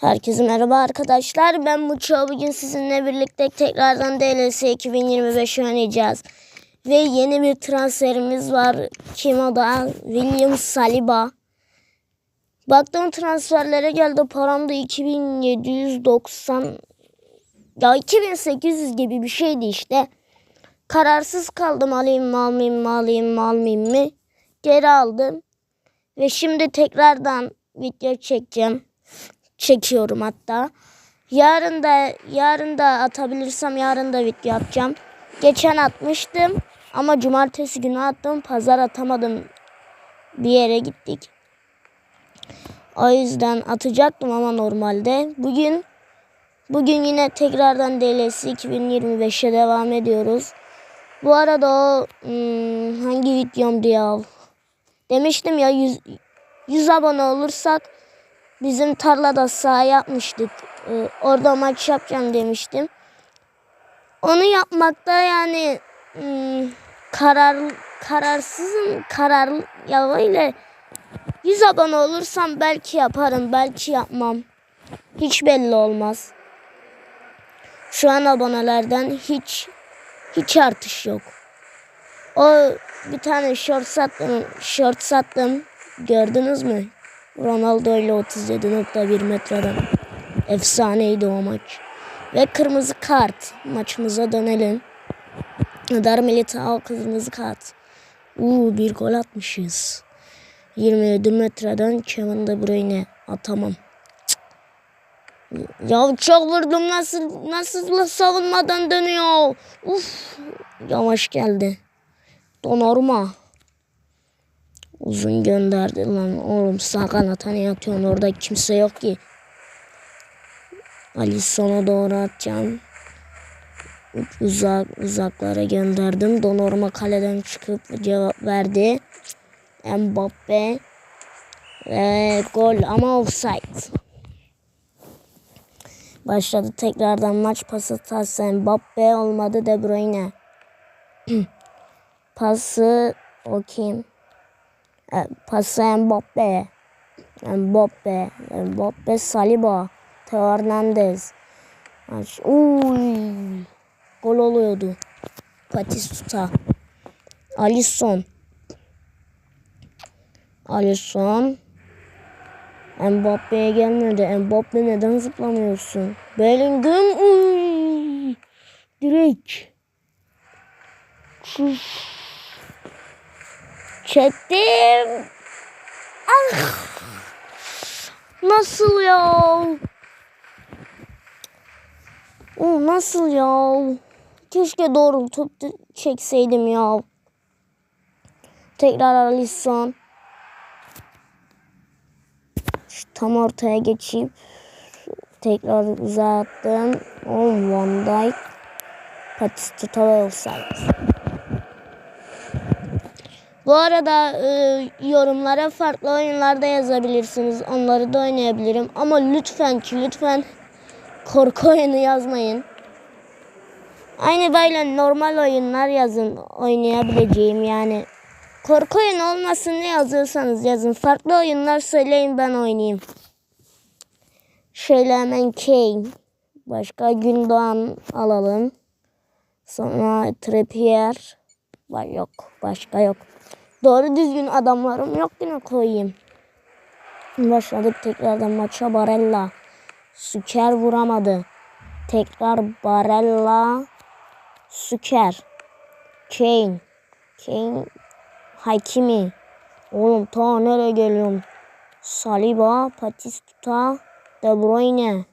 Herkese merhaba arkadaşlar. Ben Muço. Bugün sizinle birlikte tekrardan DLS 2025 oynayacağız. Ve yeni bir transferimiz var. Kim o da? William Saliba. Baktım transferlere geldi. Param da 2790 ya 2800 gibi bir şeydi işte. Kararsız kaldım alayım mı almayayım mı alayım mı almayayım mı. Geri aldım. Ve şimdi tekrardan video çekeceğim çekiyorum hatta. Yarın da yarın da atabilirsem yarın da video yapacağım. Geçen atmıştım ama cumartesi günü attım. Pazar atamadım. Bir yere gittik. O yüzden atacaktım ama normalde. Bugün bugün yine tekrardan DLS 2025'e devam ediyoruz. Bu arada o hmm, hangi videomdu ya? Demiştim ya 100, 100 abone olursak bizim tarlada saha yapmıştık. Ee, orada maç yapacağım demiştim. Onu yapmakta yani hmm, karar kararsızım. Karar ya öyle 100 abone olursam belki yaparım, belki yapmam. Hiç belli olmaz. Şu an abonelerden hiç hiç artış yok. O bir tane short sattım, short sattım. Gördünüz mü? Ronaldo ile 37.1 metreden. Efsaneydi o maç. Ve kırmızı kart. Maçımıza dönelim. Dar Militao kırmızı kart. Uuu bir gol atmışız. 27 metreden Kevin De Bruyne atamam. Ya çok vurdum nasıl nasıl savunmadan dönüyor. Uf yavaş geldi. Donnarumma. Uzun gönderdi lan oğlum sağ kanata ne atıyorsun orada kimse yok ki. Alisson'a doğru atacağım. Uzak uzaklara gönderdim. Donnarumma kaleden çıkıp cevap verdi. Mbappe ve gol ama offside. Başladı tekrardan maç pası tası Mbappe olmadı De Bruyne. pası o kim? Pası Mbappe. Mbappe. Mbappe Saliba. Teo Hernandez. Uy. Gol oluyordu. Batistuta. Alisson. Alisson. Mbappe'ye gelmedi. Mbappe neden zıplamıyorsun? Bellingham. Uy. Direkt. Sus. Çektim. Ah. Nasıl ya? O nasıl ya? Keşke doğrultup çekseydim ya. Tekrar Alisson. Tam ortaya geçip tekrar uzattım. O Van Dijk. Patistuta ve offside. Bu arada e, yorumlara farklı oyunlarda yazabilirsiniz. Onları da oynayabilirim. Ama lütfen ki lütfen korku oyunu yazmayın. Aynı böyle normal oyunlar yazın oynayabileceğim yani. Korku oyunu olmasın ne yazıyorsanız yazın. Farklı oyunlar söyleyin ben oynayayım. Şöyle hemen Kane. Başka Gündoğan alalım. Sonra Trippier. Var yok. Başka yok. Doğru düzgün adamlarım yok yine koyayım. Başladık tekrardan maça Barella. Süker vuramadı. Tekrar Barella. Süker. Kane. Kane. Hakimi. Oğlum ta nereye geliyorum? Saliba. Patistuta. De Bruyne.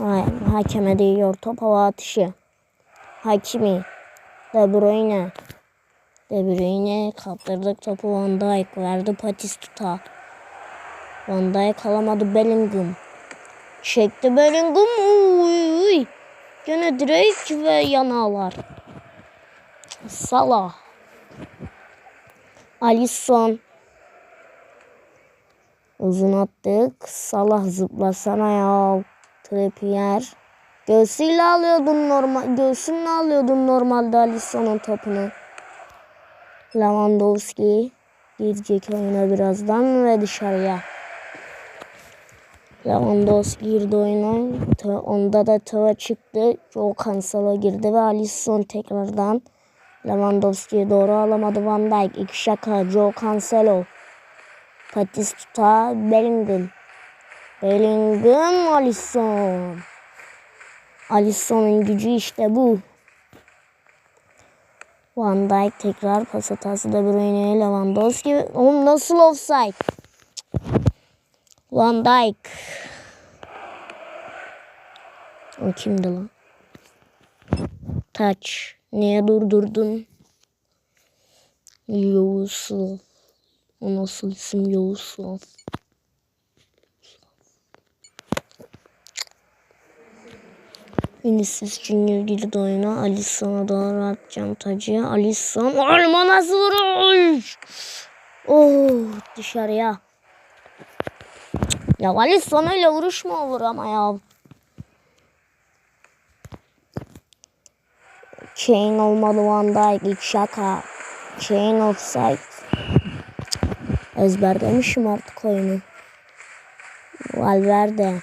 Hayır, hakeme değiyor. Top hava atışı. Hakimi. De Bruyne. De Bruyne kaptırdık topu Van Dijk verdi Patistuta. Van Dijk alamadı Bellingham. Çekti Bellingham. Uy, uy. Gene direkt ve yanağlar. Salah. Alisson. Uzun attık. Salah zıplasana ya. Trippier. Göğsüyle alıyordun normal. Göğsünle alıyordun normalde Alisson'un topunu. Lewandowski girecek oyuna birazdan ve dışarıya. Lewandowski girdi oyuna. Onda da Teva çıktı. Joe Cancelo girdi ve Alisson tekrardan Lewandowski'ye doğru alamadı Van Dijk. İki şaka Joe Cancelo. Batistuta Bellingham. Bellingham Alisson. Alisson'un gücü işte bu. Van Dijk tekrar pas hatası da Bruyne'ye Lewandowski. Oğlum nasıl offside? Van Dijk. O kimdi lan? Touch. Niye durdurdun? Yusuf. O nasıl isim Yusuf? Vinicius Junior girdi oyuna. Alisson'a doğru atacağım tacı. Alisson. Olma nasıl vuruş? Oh dışarıya. Ya Alisson öyle vuruş mu olur ama ya? Chain olmalı Van Dijk şaka. Chain offside. Ezberlemişim artık oyunu. Valverde.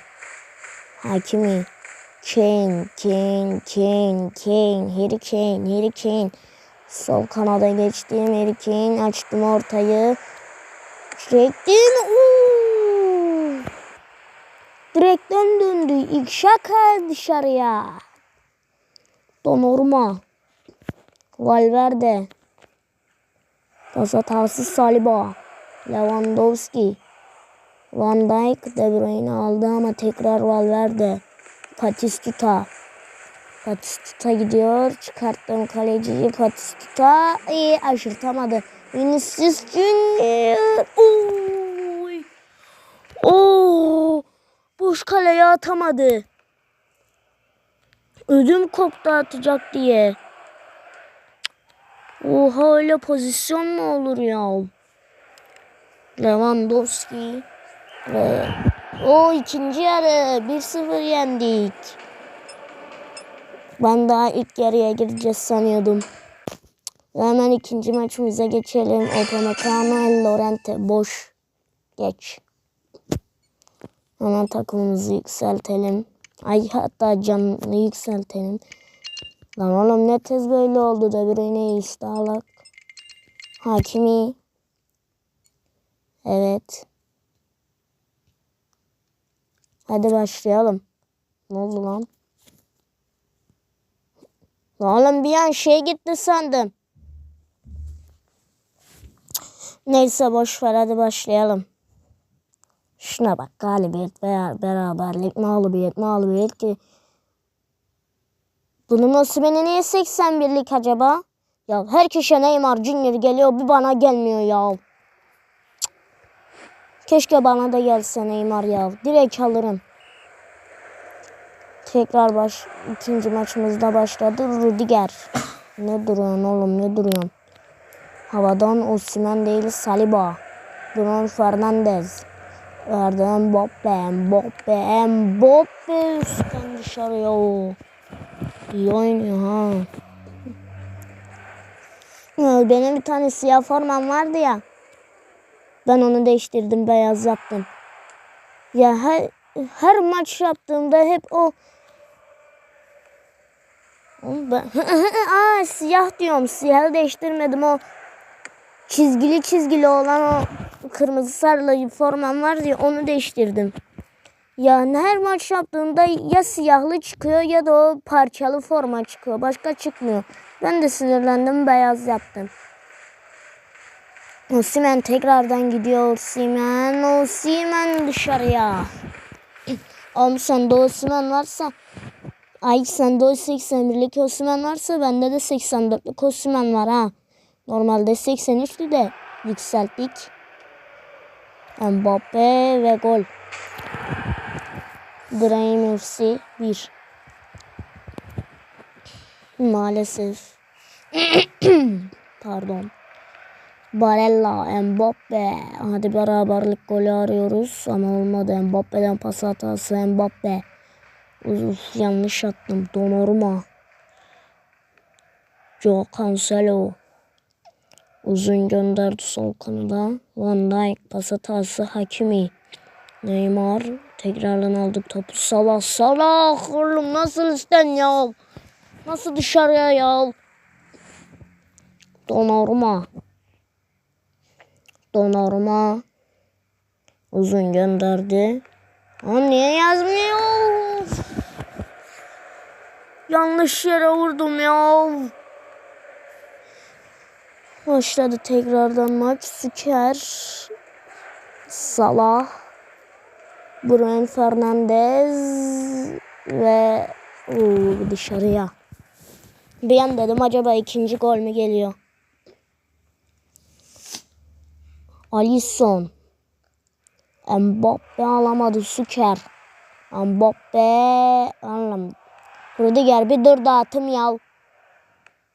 Hakimi. Kane, Kane, Kane, Kane, Harry Kane, Harry Kane. Sol kanada geçtim. Harry Kane açtım ortayı. Direkten uuu. Direkten döndü. İlk şaka dışarıya. Donnarumma. Valverde. Pas hatası Saliba. Lewandowski. Van Dijk De Bruyne aldı ama tekrar Valverde. Patistuta. Patistuta gidiyor. Çıkarttım kaleciyi Patistuta. İyi aşırtamadı. Vinicius Junior. Oy. Oo. Boş kaleye atamadı. Ödüm koptu atacak diye. Oha öyle pozisyon mu olur ya? Lewandowski. Ve o ikinci yarı 1-0 yendik. Ben daha ilk yarıya gireceğiz sanıyordum. Hemen ikinci maçımıza geçelim. Upamecano, Lorente boş. Geç. Hemen takımımızı yükseltelim. Ay hatta canını yükseltelim. Lan oğlum ne tez böyle oldu da bir ne işte alak. Hakimi. Evet. Hadi başlayalım. Ne oldu lan? Oğlum bir an şey gitti sandım. Neyse boş ver hadi başlayalım. Şuna bak galibiyet veya beraberlik mağlubiyet mağlubiyet ki. Bunun beni niye 81'lik acaba? Ya herkese Neymar Junior geliyor bir bana gelmiyor ya. Keşke bana da gelse Neymar ya. Direkt alırım. Tekrar baş ikinci maçımızda başladı. Rudiger. Ne duruyorsun oğlum ne duruyorsun? Havadan Osimhen değil Saliba. Bruno Fernandes. Verdi Mbappe, Mbappe, Mbappe üstten dışarıya o. İyi oynuyor ha. Benim bir tane siyah formam vardı ya. Ben onu değiştirdim, beyaz yaptım. Ya her her maç yaptığımda hep o ben... Aa siyah diyorum. Siyahı değiştirmedim o çizgili çizgili olan o kırmızı sarılı formam var diye onu değiştirdim. Yani her maç yaptığımda ya siyahlı çıkıyor ya da o parçalı forma çıkıyor. Başka çıkmıyor. Ben de sinirlendim beyaz yaptım. Osimen tekrardan gidiyor. Osimen, Osimen dışarıya. Oğlum sende Osimen varsa Ay sende o 81'lik Osimen varsa bende de 84'lik Osimen var ha. Normalde 83'lü de yükselttik. Mbappe ve gol. Brahim FC 1. Maalesef. Pardon. Barella, Mbappe. Hadi beraberlik golü arıyoruz ama olmadı. Mbappe'den pas hatası Mbappe. Uf, yanlış attım. Donnarumma. Joe Cancelo. Uzun gönderdi sol kanada. Van Dijk pas hatası Hakimi. Neymar Tekrardan aldık topu. Salah Salah. Oğlum nasıl isten ya? Nasıl dışarıya ya? Donnarumma. Donnarumma. Uzun gönderdi. Aa, niye yazmıyor? Yanlış yere vurdum ya. Başladı tekrardan maç. Süker. Salah. Bruno Fernandes. Ve uu, dışarıya. Bir an dedim acaba ikinci gol mü geliyor? Alisson. Mbappe alamadı Süker. Mbappe anlamadım. Rüdiger bir dur dağıtım ya.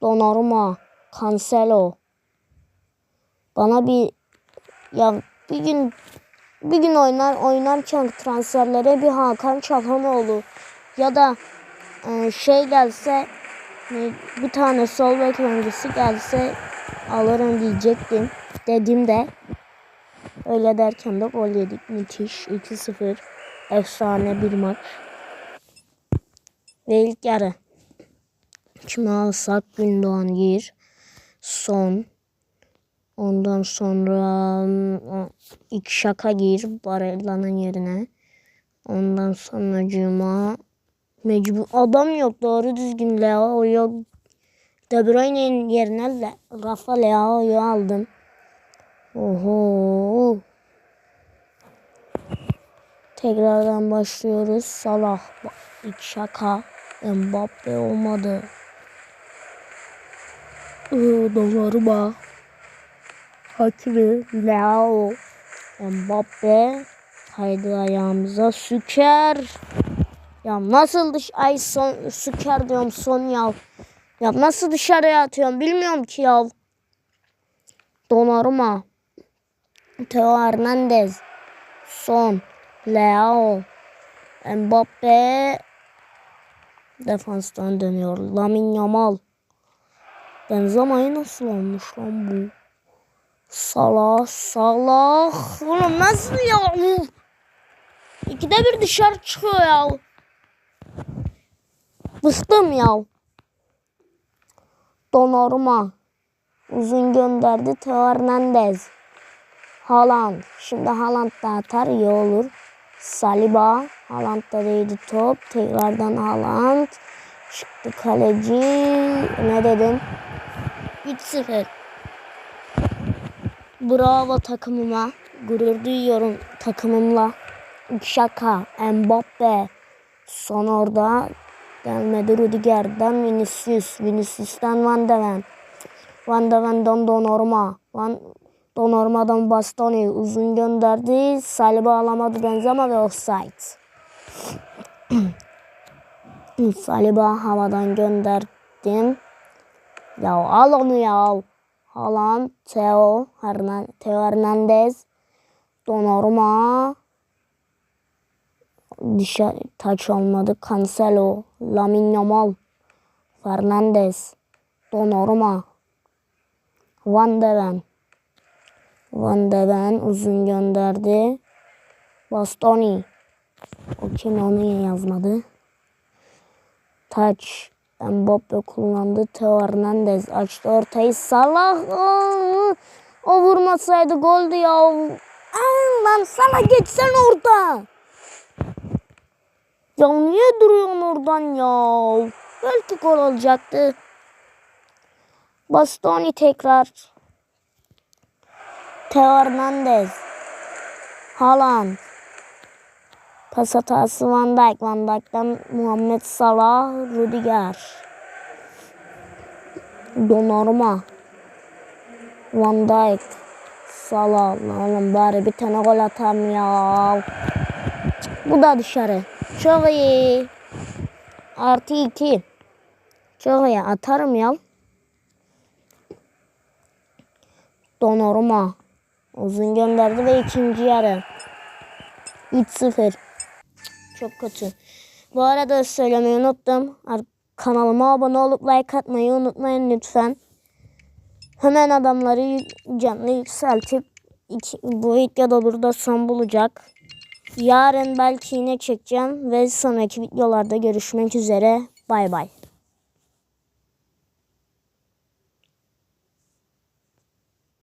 Donnarumma. Cancelo. Bana bir ya bir gün bir gün oynar oynarken transferlere bir Hakan Çalhanoğlu ya da e, şey gelse bir tane sol bek oyuncusu gelse alırım diyecektim. Dedim de öyle derken de gol yedik. Müthiş 2-0. Efsane bir maç. Ve ilk yarı. Kimi alsak Gündoğan gir. Son. Ondan sonra ım, ilk şaka gir Barella'nın yerine. Ondan sonra Cuma mecbur adam yok doğru düzgün Leo yok. De Bruyne'nin yerine Rafa Leao'yu aldım. Oho. Tekrardan başlıyoruz. Salah şaka. Mbappe olmadı. Donnarumma. Hakimi, Leao, Mbappe. Haydi ayağımıza süker. Ya nasıl dış ay son süker diyorum son ya. Ya nasıl dışarıya atıyorum bilmiyorum ki ya. Donnarumma. Theo Hernandez. Son. Leao. Mbappe. Defanstan dönüyor. Lamin Yamal. Benzema'yı nasıl olmuş lan bu? Salah, Salah. Oğlum nasıl ya? İkide bir dışarı çıkıyor ya. Bıktım ya. Donnarumma. Uzun gönderdi Theo Hernandez. Haaland. Şimdi Haaland da atar iyi olur. Saliba. Haaland da değdi top. Tekrardan Haaland. Çıktı kaleci. Ne dedim? 3-0. Bravo takımıma. Gurur duyuyorum takımımla. Şaka. Mbappe. Son orada gelmedi Rudiger'den Vinicius. Vinicius'tan Van de Ven. Van de Ven'den Donnarumma. Van Donnarumma'dan Bastoni uzun gönderdi. Saliba alamadı Benzema ve offside. Saliba havadan gönderdim. Ya al onu ya. Haaland, Theo, Hernan, Theo Hernandez, Donnarumma. Dışarı taç olmadı. Cancelo, Lamine Yamal, Fernandez, Donnarumma, Van de Ven. Van uzun gönderdi. Bastoni. O kim onu yazmadı? Taç. Mbappe kullandı. Theo Hernandez açtı ortayı. Salah. Aa, O vurmasaydı goldü ya. Lan sana geçsen orada. Ya niye duruyorsun oradan ya? Belki gol olacaktı. Bastoni tekrar. Theo Hernandez. Haaland. Pas hatası Van Dijk. Van Dijk'ten Muhammed Salah. Rudiger. Donnarumma. Van Dijk. Salah. Lan bari bir tane gol atam ya. Bu da dışarı. Çok iyi. Artı iki. Çok iyi. Atarım ya. Donnarumma. Uzun gönderdi ve ikinci yarı. 3-0. Çok kötü. Bu arada söylemeyi unuttum. Kanalıma abone olup like atmayı unutmayın lütfen. Hemen adamları canlı yükseltip iki, bu videoda burada son bulacak. Yarın belki yine çekeceğim ve sonraki videolarda görüşmek üzere. Bay bay.